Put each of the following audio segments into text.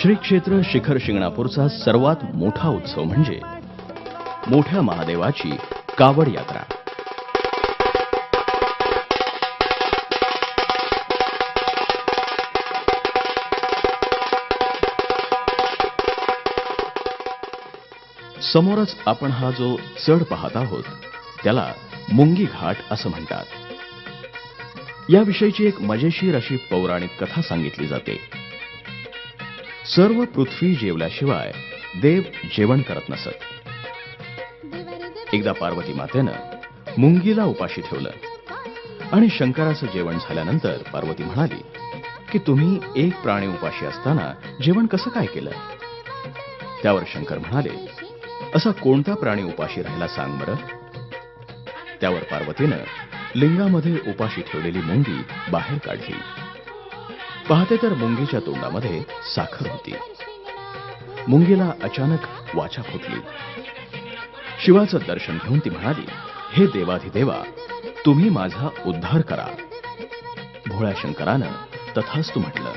श्री क्षेत्र शिखर शिंगणापूरचा सर्वात मोठा उत्सव म्हणजे मोठ्या महादेवाची कावड यात्रा. समोरच आपण हा जो चढ पाहत आहोत त्याला मुंगी घाट असं म्हणतात. याविषयीची एक मजेशीर अशी पौराणिक कथा सांगितली जाते. सर्व पृथ्वी जेवल्याशिवाय देव जेवण करत नसत. एकदा पार्वती मातेनं मुंगीला उपाशी ठेवलं आणि शंकराचं जेवण झाल्यानंतर पार्वती म्हणाली की तुम्ही एक प्राणी उपाशी असताना जेवण कसं काय केलं? त्यावर शंकर म्हणाले असा कोणता प्राणी उपाशी राहिला सांग बरं. त्यावर पार्वतीनं लिंगामध्ये उपाशी ठेवलेली मुंगी बाहेर काढली. पाहते तर मुंगीच्या तोंडामध्ये साखर होती. मुंगीला अचानक वाचा फुटली. शिवाचं दर्शन घेऊन ती म्हणाली हे देवाधिदेवा तुम्ही माझा उद्धार करा. भोळ्या शंकरानं तथास्तु म्हटलं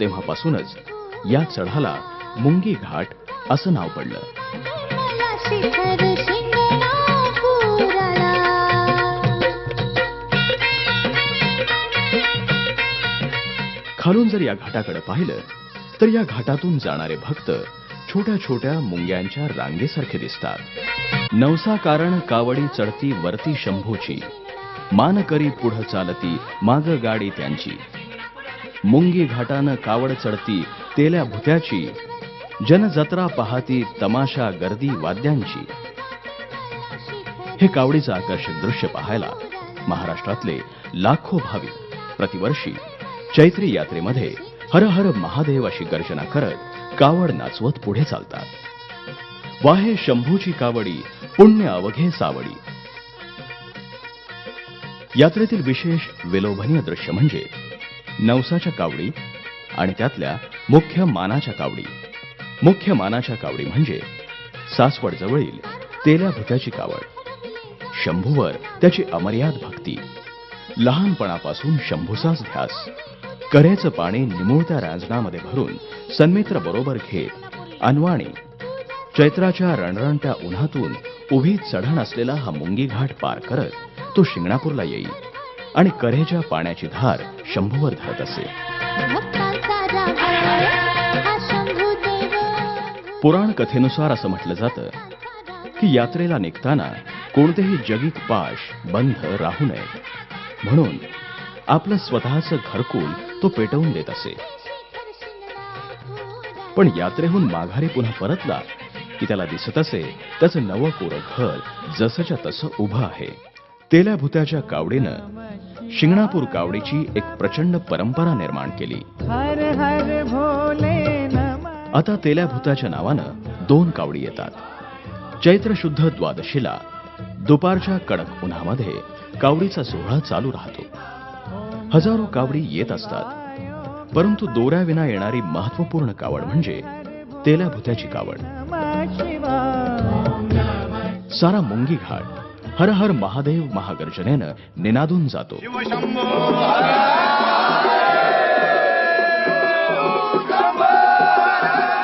तेव्हापासूनच या चढाला मुंगी घाट असं नाव पडलं. खालून जर या घाटाकडे पाहिलं तर या घाटातून जाणारे भक्त छोट्या छोट्या मुंग्यांच्या रांगेसारखे दिसतात. नवसा कारण कावडी चढती वरती शंभूची मान करी पुढ चालती माग गाडी त्यांची. मुंगी घाटानं कावड चढती तेल्या भुत्याची जनजत्रा पाहती तमाशा गर्दी वाद्यांची. हे कावडीचं आकर्षक दृश्य पाहायला महाराष्ट्रातले लाखो भाविक प्रतिवर्षी चैत्री यात्रेमध्ये हर हर महादेव अशी गर्जना करत कावड नाचवत पुढे चालतात. वाहे शंभूची कावडी पुण्य अवघे सावडी. यात्रेतील विशेष विलोभनीय दृश्य म्हणजे नवसाच्या कावडी आणि त्यातल्या मुख्य मानाच्या कावडी. मुख्य मानाच्या कावडी म्हणजे सासवड जवळील तेल्या भुत्याची कावड. शंभूवर त्याची अमर्याद भक्ती. लहानपणापासून शंभूचाच ध्यास. कऱ्याचं पाणी निमुळत्या रांजणामध्ये भरून सन्मित्र बरोबर घेत अनवाणी चैत्राच्या रणरणत्या उन्हातून उभी चढण असलेला हा मुंगी घाट पार करत तो शिंगणापूरला येईल आणि कऱ्याच्या पाण्याची धार शंभूवर धरत असे. पुराण कथेनुसार असं म्हटलं जातं की यात्रेला निघताना कोणतेही जगिक पाश बंध राहू नये म्हणून आपलं स्वतःचं घरकुल तो पेटवून देत असे. पण यात्रेहून माघारी पुन्हा परतला की त्याला दिसत असे त्याचं नवं कोरं घर जसंच्या तसं उभं आहे. तेल्या भुत्याच्या कावडीनं शिंगणापूर कावडीची एक प्रचंड परंपरा निर्माण केली. हर हर भोले नम. आता तेल्या भूताच्या नावानं दोन कावडी येतात. चैत्र शुद्ध द्वादशीला दुपारच्या कडक उन्हामध्ये कावडीचा सोहळा चालू राहतो. हजारो कावडी येत असतात. परंतु दोऱ्याविना येणारी महत्त्वपूर्ण कावड म्हणजे तेल्या भुत्याची कावड. सारा मुंगी घाट हर हर महादेव महागर्जनेनं निनादून जातो. शिवशंभो